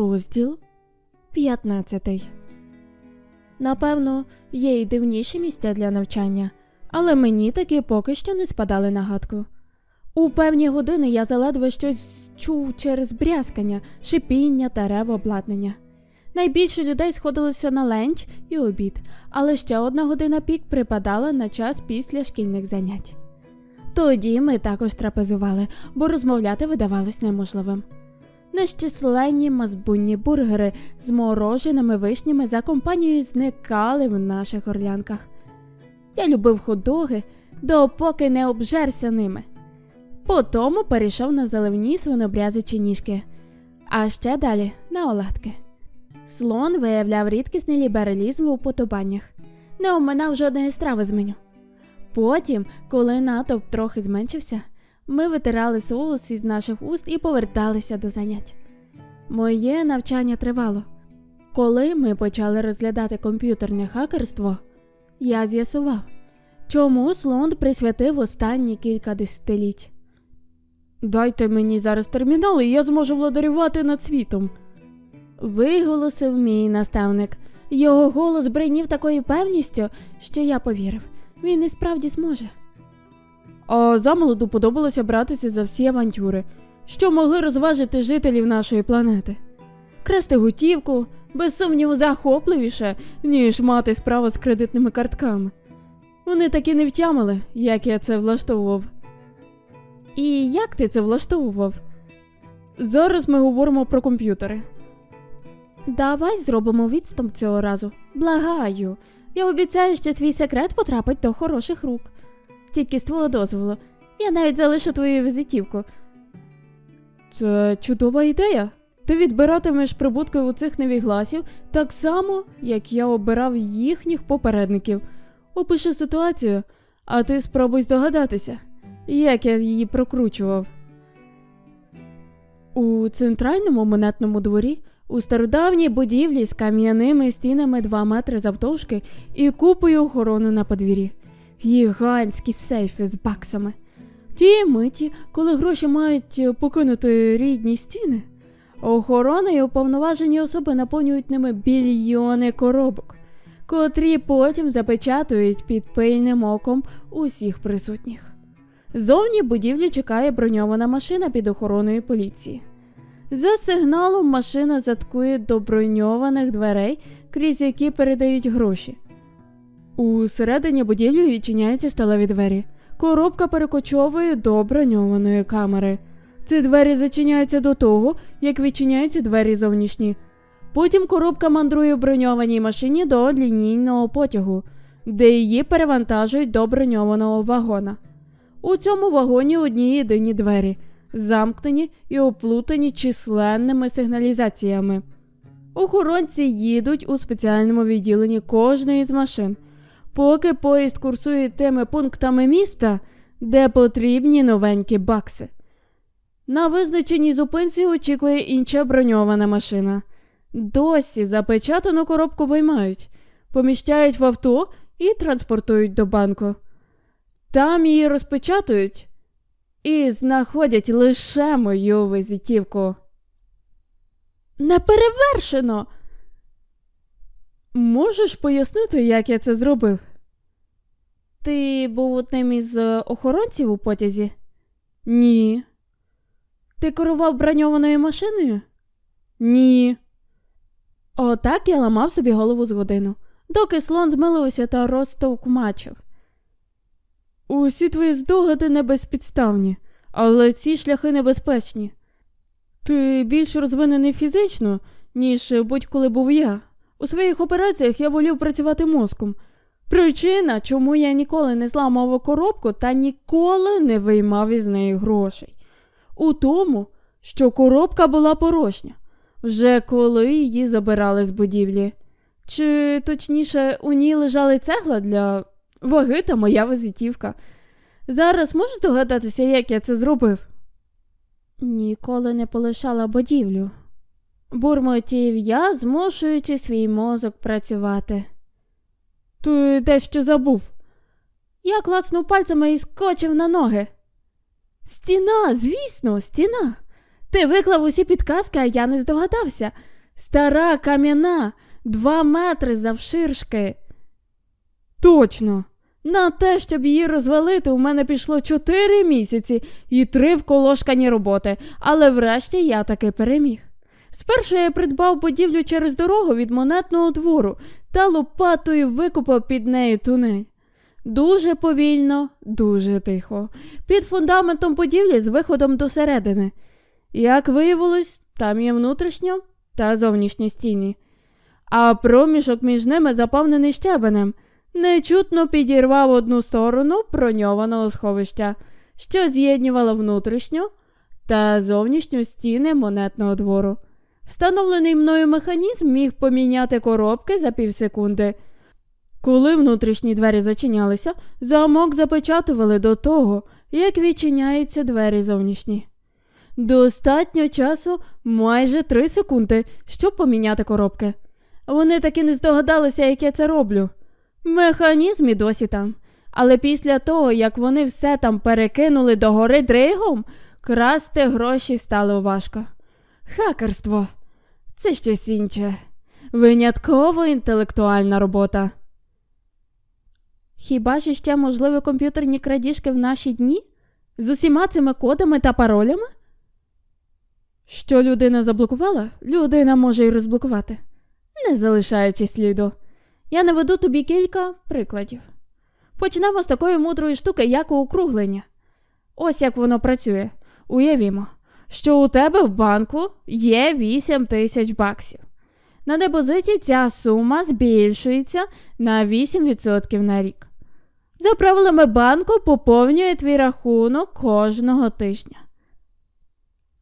Розділ 15 Напевно, є й дивніші місця для навчання, але мені таки поки що не спадали на гадку. У певні години я заледве щось чув через брязкання, шипіння та рев обладнання. Найбільше людей сходилося на ленч і обід, але ще одна година пік припадала на час після шкільних занять. Тоді ми також трапезували, бо розмовляти видавалось неможливим. Нещисленні мазбунні бургери з мороженими вишнями за компанією зникали в наших горлянках. Я любив ходоги, допоки не обжерся ними. Потому перейшов на заливні свинобрязичі ніжки, а ще далі на оладки. Слон виявляв рідкісний лібералізм у уподобаннях, не оминав жодної страви з меню. Потім, коли натовп трохи зменшився, ми витирали соус із наших уст і поверталися до занять. Моє навчання тривало. Коли ми почали розглядати комп'ютерне хакерство, я з'ясував, чому Слонд присвятив останні кілька десятиліть. Дайте мені зараз термінал, і я зможу владарювати над світом. Виголосив мій наставник. Його голос бринів такою певністю, що я повірив. Він і справді зможе. А замолоду подобалося братися за всі авантюри, що могли розважити жителів нашої планети. Красти готівку, без сумніву, захопливіше, ніж мати справу з кредитними картками. Вони так і не втямили, як я це влаштовував. І як ти це влаштовував? Зараз ми говоримо про комп'ютери. Давай зробимо відступ цього разу. Благаю. Я обіцяю, що твій секрет потрапить до хороших рук. Тільки з твого дозволу. Я навіть залишу твою візитівку. Це чудова ідея. Ти відбиратимеш прибутки у цих невігласів так само, як я обирав їхніх попередників. Опиши ситуацію, а ти спробуй здогадатися, як я її прокручував. У центральному монетному дворі, у стародавній будівлі з кам'яними стінами 2 метри завдовжки і купою охорони на подвір'ї. Гігантські сейфи з баксами. Тієї миті, коли гроші мають покинути рідні стіни, охорона і уповноважені особи наповнюють ними більйони коробок, котрі потім запечатують під пильним оком усіх присутніх. Зовні будівлі чекає броньована машина під охороною поліції. За сигналом машина заткує до броньованих дверей, крізь які передають гроші. У середині будівлі відчиняються сталеві двері. Коробка перекочовує до броньованої камери. Ці двері зачиняються до того, як відчиняються двері зовнішні. Потім коробка мандрує в броньованій машині до лінійного потягу, де її перевантажують до броньованого вагона. У цьому вагоні одні єдині двері, замкнені і оплутані численними сигналізаціями. Охоронці їдуть у спеціальному відділенні кожної з машин, поки поїзд курсує тими пунктами міста, де потрібні новенькі бакси. На визначеній зупинці очікує інша броньована машина. Досі запечатану коробку виймають, поміщають в авто і транспортують до банку. Там її розпечатують і знаходять лише мою визитівку. Неперевершено. Можеш пояснити, як я це зробив? Ти був одним із е, охоронців у потязі? Ні. Ти керував броньованою машиною? Ні. Отак я ламав собі голову з годину, доки слон змилився та розтовкмачив. Усі твої здогади небезпідставні, але ці шляхи небезпечні. Ти більш розвинений фізично, ніж будь-коли був я. У своїх операціях я волів працювати мозком. Причина, чому я ніколи не зламав коробку та ніколи не виймав із неї грошей. У тому, що коробка була порожня, вже коли її забирали з будівлі. Чи точніше, у ній лежали цегла для ваги та моя визитівка. Зараз можеш здогадатися, як я це зробив? Ніколи не полишала будівлю. Бурмотів я, змушуючи свій мозок працювати. Ти дещо забув. Я клацнув пальцями і скочив на ноги. Стіна, звісно, стіна. Ти виклав усі підказки, а я не здогадався. Стара кам'яна, два метри завширшки. Точно. На те, щоб її розвалити, у мене пішло чотири місяці і три вколошкані роботи, але врешті я таки переміг. Спершу я придбав будівлю через дорогу від монетного двору та лопатою викопав під нею тунель. Дуже повільно, дуже тихо, під фундаментом будівлі з виходом до середини. Як виявилось, там є внутрішня та зовнішні стіни, а проміжок між ними заповнений щебенем. Нечутно підірвав одну сторону броньованого сховища, що з'єднувало внутрішню та зовнішню стіни монетного двору. Встановлений мною механізм міг поміняти коробки за півсекунди. Коли внутрішні двері зачинялися, замок запечатували до того, як відчиняються двері зовнішні. Достатньо часу майже три секунди, щоб поміняти коробки. Вони таки не здогадалися, як я це роблю. Механізм і досі там. Але після того, як вони все там перекинули до гори дригом, красти гроші стало важко. Хакерство це щось інше. Винятково інтелектуальна робота. Хіба ж ще можливі комп'ютерні крадіжки в наші дні? З усіма цими кодами та паролями? Що людина заблокувала, людина може й розблокувати, не залишаючи сліду. Я наведу тобі кілька прикладів. Почнемо з такої мудрої штуки, як округлення. Ось як воно працює. Уявімо, що у тебе в банку є 8 тисяч баксів. На депозиті ця сума збільшується на 8% на рік. За правилами банку поповнює твій рахунок кожного тижня.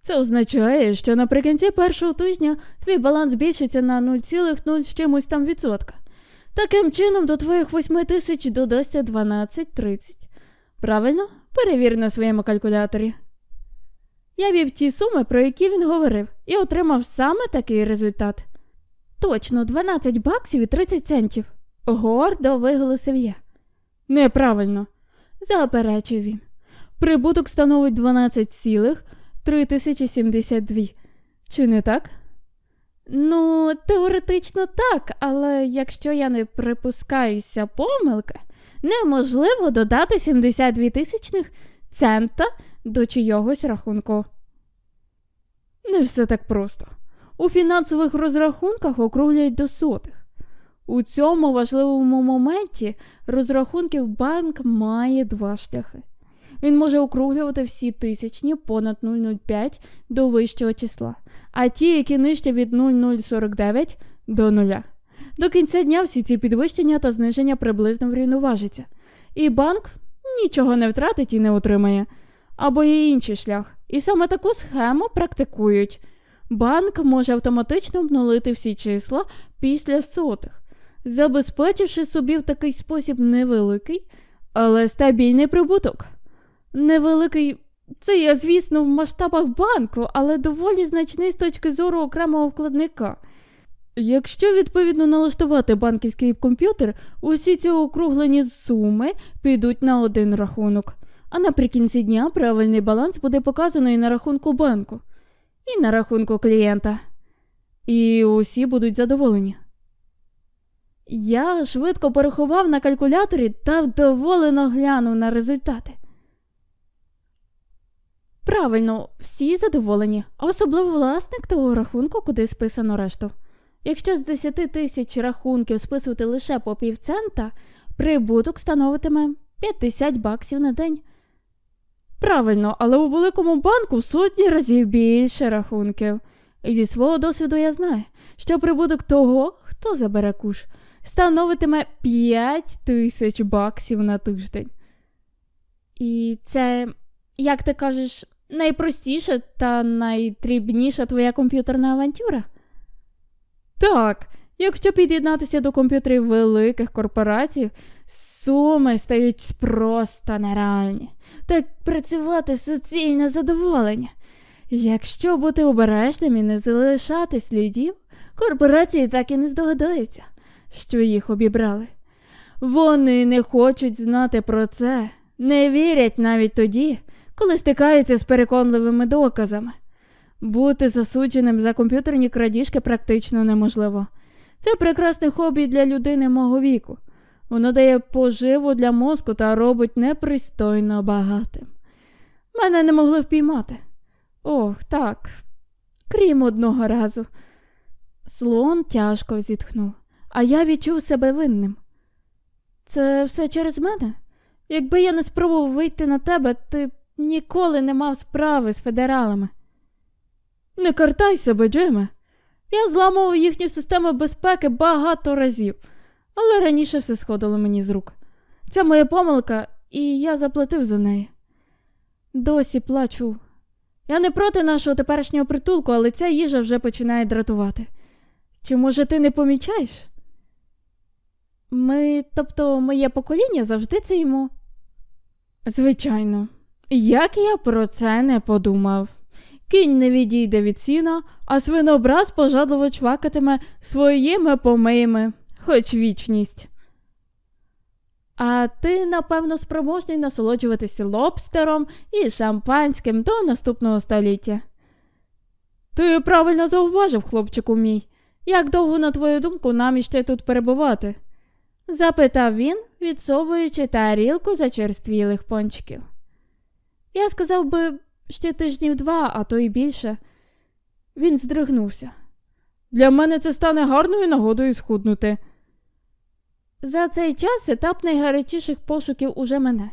Це означає, що наприкінці першого тижня твій баланс збільшиться на 0,0 з чимось там відсотка. Таким чином до твоїх 8 тисяч додасться 12,30. Правильно? Перевір на своєму калькуляторі. Я вів ті суми, про які він говорив, і отримав саме такий результат. Точно, 12 баксів і 30 центів. Гордо виголосив я. Неправильно, заперечив він. Прибуток становить 12,3072. Чи не так? Ну, теоретично так, але якщо я не припускаюся помилки, неможливо додати 72 тисячних цента до чийогось рахунку. Не все так просто. У фінансових розрахунках округляють до сотих. У цьому важливому моменті розрахунків банк має два шляхи. Він може округлювати всі тисячні понад 0,05 до вищого числа, а ті, які нижче від 0,049 до нуля. До кінця дня всі ці підвищення та зниження приблизно врівноважаться. І банк нічого не втратить і не отримає. Або є інший шлях. І саме таку схему практикують. Банк може автоматично обнулити всі числа після сотих, забезпечивши собі в такий спосіб невеликий, але стабільний прибуток. Невеликий, це я, звісно, в масштабах банку, але доволі значний з точки зору окремого вкладника. Якщо відповідно налаштувати банківський комп'ютер, усі ці округлені суми підуть на один рахунок, а наприкінці дня правильний баланс буде показано і на рахунку банку, і на рахунку клієнта. І усі будуть задоволені. Я швидко порахував на калькуляторі та вдоволено глянув на результати. Правильно, всі задоволені, а особливо власник того рахунку, куди списано решту. Якщо з 10 тисяч рахунків списувати лише по півцента, прибуток становитиме 50 баксів на день. Правильно, але у великому банку сотні разів більше рахунків. І зі свого досвіду я знаю, що прибуток того, хто забере куш, становитиме 5 тисяч баксів на тиждень. І це, як ти кажеш, найпростіша та найдрібніша твоя комп'ютерна авантюра? Так, якщо під'єднатися до комп'ютерів великих корпорацій, суми стають просто нереальні. Так працювати суцільне задоволення. Якщо бути обережним і не залишати слідів, корпорації так і не здогадаються, що їх обібрали. Вони не хочуть знати про це, не вірять навіть тоді, коли стикаються з переконливими доказами. Бути засудженим за комп'ютерні крадіжки практично неможливо. Це прекрасне хобі для людини мого віку. Воно дає поживу для мозку та робить непристойно багатим. Мене не могли впіймати. Ох, так. Крім одного разу. Слон тяжко зітхнув, а я відчув себе винним. Це все через мене? Якби я не спробував вийти на тебе, ти ніколи не мав справи з федералами. Не картай себе, Джиме. Я зламував їхню систему безпеки багато разів, але раніше все сходило мені з рук. Це моя помилка, і я заплатив за неї. Досі плачу. Я не проти нашого теперішнього притулку, але ця їжа вже починає дратувати. Чи може ти не помічаєш? Ми, тобто, моє покоління завжди це йому. Звичайно, як я про це не подумав. Кінь не відійде від сіна, а свинобраз пожадливо чвакатиме своїми помиями, хоч вічність. А ти, напевно, спроможний насолоджуватися лобстером і шампанським до наступного століття. Ти правильно зауважив, хлопчику мій. Як довго, на твою думку, нам іще тут перебувати? запитав він, відсовуючи тарілку зачерствілих пончиків. Я сказав би, ще тижнів два, а то й більше. Він здригнувся. Для мене це стане гарною нагодою схуднути. За цей час етап найгарячіших пошуків уже мене.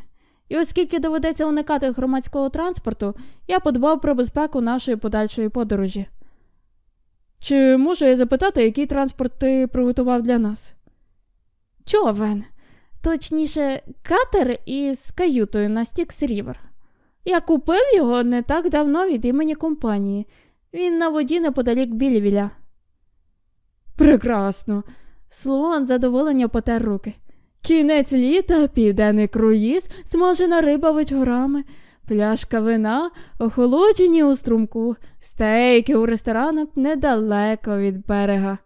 І оскільки доведеться уникати громадського транспорту, я подбав про безпеку нашої подальшої подорожі. Чи можу я запитати, який транспорт ти приготував для нас? Човен. Точніше, катер із каютою на Стікс Рівер. Я купив його не так давно від імені компанії. Він на воді неподалік Білівіля. Прекрасно. Слон задоволення потер руки. Кінець літа, південний круїз, смажена риба вечорами, пляшка вина, охолоджені у струмку, стейки у ресторанах недалеко від берега.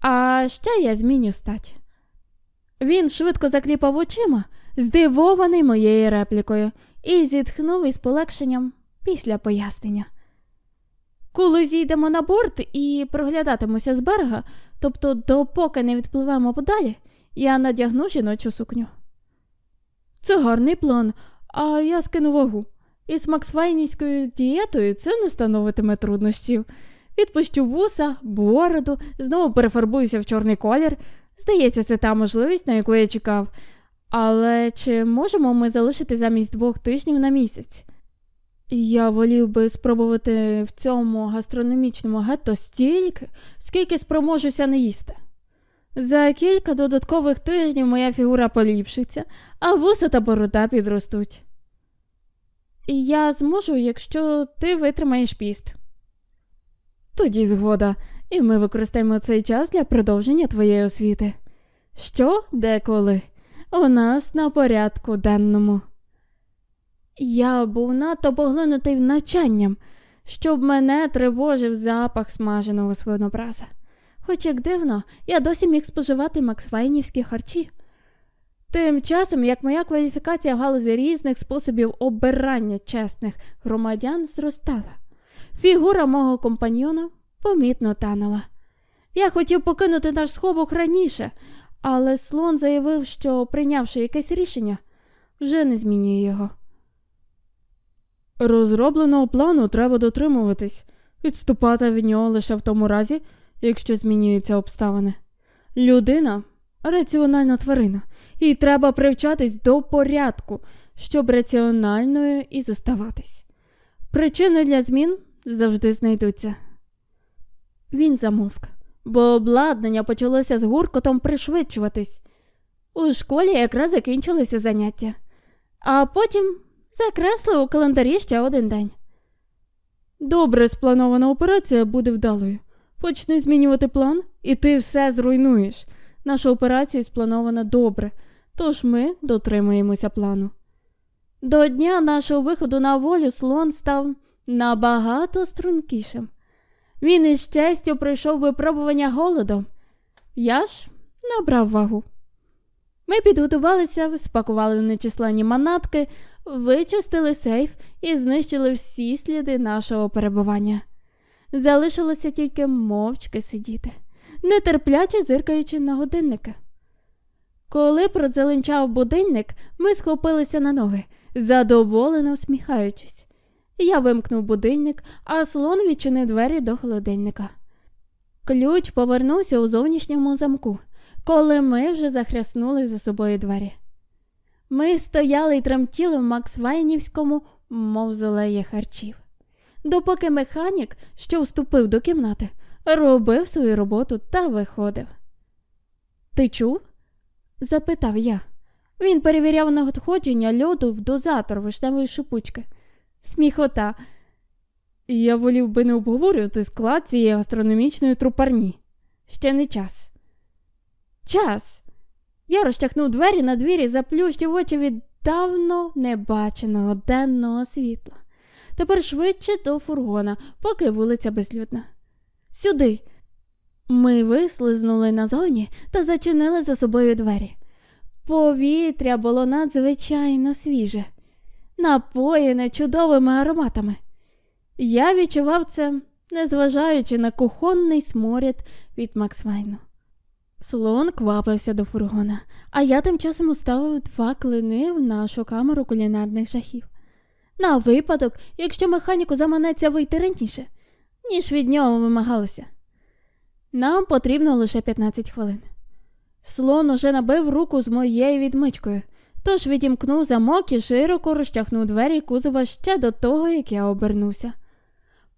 А ще я зміню стать. Він швидко закліпав очима, здивований моєю реплікою, і зітхнув із полегшенням після пояснення. Коли зійдемо на борт і проглядатимося з берега, тобто допоки не відпливемо подалі, я надягну жіночу сукню. Це гарний план, а я скину вагу. Із максвайнійською дієтою це не становитиме труднощів. Відпущу вуса, бороду, знову перефарбуюся в чорний колір. Здається, це та можливість, на яку я чекав. Але чи можемо ми залишити замість двох тижнів на місяць? Я волів би спробувати в цьому гастрономічному гетто стільки, скільки спроможуся не їсти. За кілька додаткових тижнів моя фігура поліпшиться, а вуса та борода підростуть. І я зможу, якщо ти витримаєш піст. Тоді згода, і ми використаємо цей час для продовження твоєї освіти. Що, деколи? У нас на порядку денному. Я був надто поглинутий навчанням, щоб мене тривожив запах смаженого свинобраза. Хоч як дивно, я досі міг споживати максвайнівські харчі. Тим часом, як моя кваліфікація в галузі різних способів обирання чесних громадян зростала, фігура мого компаньйона помітно танула. Я хотів покинути наш сховок раніше, але слон заявив, що, прийнявши якесь рішення, вже не змінює його. Розробленого плану треба дотримуватись, відступати від нього лише в тому разі, якщо змінюються обставини. Людина раціональна тварина, і треба привчатись до порядку, щоб раціональною і зоставатись. Причини для змін завжди знайдуться. Він замовк, бо обладнання почалося з гуркотом пришвидшуватись. У школі якраз закінчилися заняття, а потім закреслив у календарі ще один день. Добре спланована операція буде вдалою. Почни змінювати план, і ти все зруйнуєш. Наша операція спланована добре, тож ми дотримуємося плану. До дня нашого виходу на волю слон став набагато стрункішим. Він із честю пройшов випробування голодом. Я ж набрав вагу. Ми підготувалися, спакували нечисленні манатки, вичистили сейф і знищили всі сліди нашого перебування. Залишилося тільки мовчки сидіти, нетерпляче зиркаючи на годинника. Коли продзеленчав будильник, ми схопилися на ноги, задоволено усміхаючись. Я вимкнув будильник, а слон відчинив двері до холодильника. Ключ повернувся у зовнішньому замку, коли ми вже захряснули за собою двері. Ми стояли й тремтіли в Максвайнівському мавзолеї харчів, допоки механік, що вступив до кімнати, робив свою роботу та виходив. Ти чув? запитав я. Він перевіряв надходження льоду в дозатор вишневої шипучки. Сміхота. Я волів би не обговорювати склад цієї астрономічної трупарні. Ще не час. Час. Я розтягнув двері на двірі, заплющив очі від давно небаченого денного світла. Тепер швидше до фургона, поки вулиця безлюдна. Сюди. Ми вислизнули назовні та зачинили за собою двері. Повітря було надзвичайно свіже, напоєне чудовими ароматами. Я відчував це, незважаючи на кухонний сморід від Максвайну. Слон квапився до фургона, а я тим часом уставив два клини в нашу камеру кулінарних жахів. На випадок, якщо механіку заманеться вийти раніше, ніж від нього вимагалося. Нам потрібно лише 15 хвилин. Слон уже набив руку з моєю відмичкою, тож відімкнув замок і широко розтягнув двері кузова ще до того, як я обернувся.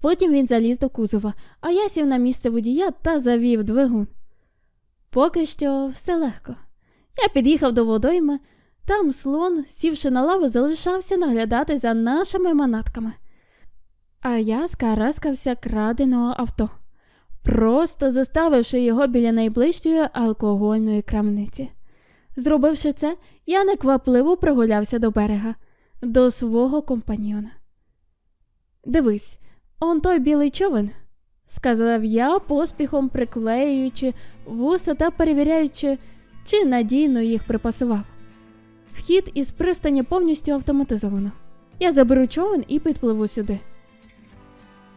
Потім він заліз до кузова, а я сів на місце водія та завів двигун. Поки що все легко. Я під'їхав до водойми, там слон, сівши на лаву, залишався наглядати за нашими манатками. А я скараскався краденого авто, просто заставивши його біля найближчої алкогольної крамниці. Зробивши це, я неквапливо прогулявся до берега, до свого компаньйона. Дивись, он той білий човен, сказав я, поспіхом приклеюючи вуса та перевіряючи, чи надійно їх припасував. Вхід із пристані повністю автоматизовано. Я заберу човен і підпливу сюди.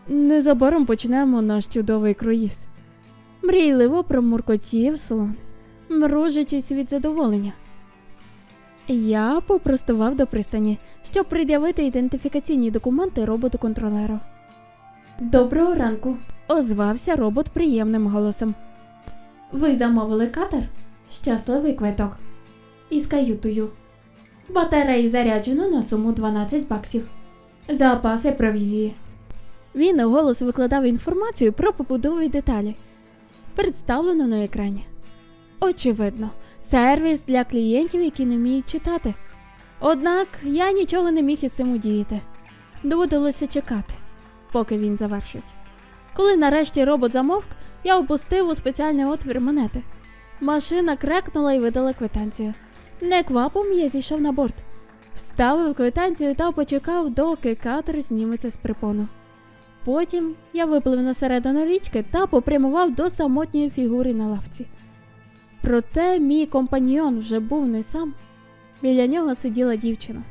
Незабаром почнемо наш чудовий круїз. Мрійливо промуркотів слон, мружачись від задоволення. Я попростував до пристані, щоб пред'явити ідентифікаційні документи роботу-контролеру. Доброго ранку, озвався робот приємним голосом. Ви замовили катер? Щасливий квиток. Із каютою. Батареї заряджено на суму 12 баксів. Запаси провізії. Він голос викладав інформацію про побудові деталі. Представлено на екрані. Очевидно, сервіс для клієнтів, які не вміють читати. Однак я нічого не міг із цим удіяти. Доводилося чекати, поки він завершить. Коли нарешті робот замовк, я опустив у спеціальний отвір монети. Машина крекнула і видала квитанцію. Неквапом я зійшов на борт, вставив квитанцію та почекав, доки катер зніметься з припону. Потім я виплив на середину річки та попрямував до самотньої фігури на лавці. Проте мій компаньйон вже був не сам. Біля нього сиділа дівчина.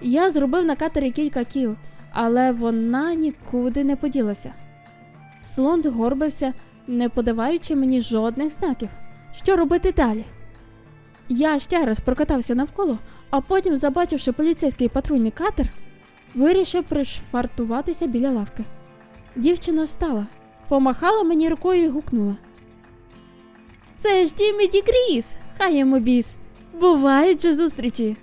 Я зробив на катері кілька кіл, але вона нікуди не поділася. Слон згорбився, не подаваючи мені жодних знаків. Що робити далі? Я ще раз прокатався навколо, а потім, забачивши поліцейський патрульний катер, вирішив пришвартуватися біля лавки. Дівчина встала, помахала мені рукою і гукнула. Це ж Діміті Кріс! Хай йому біс! Бувають же зустрічі!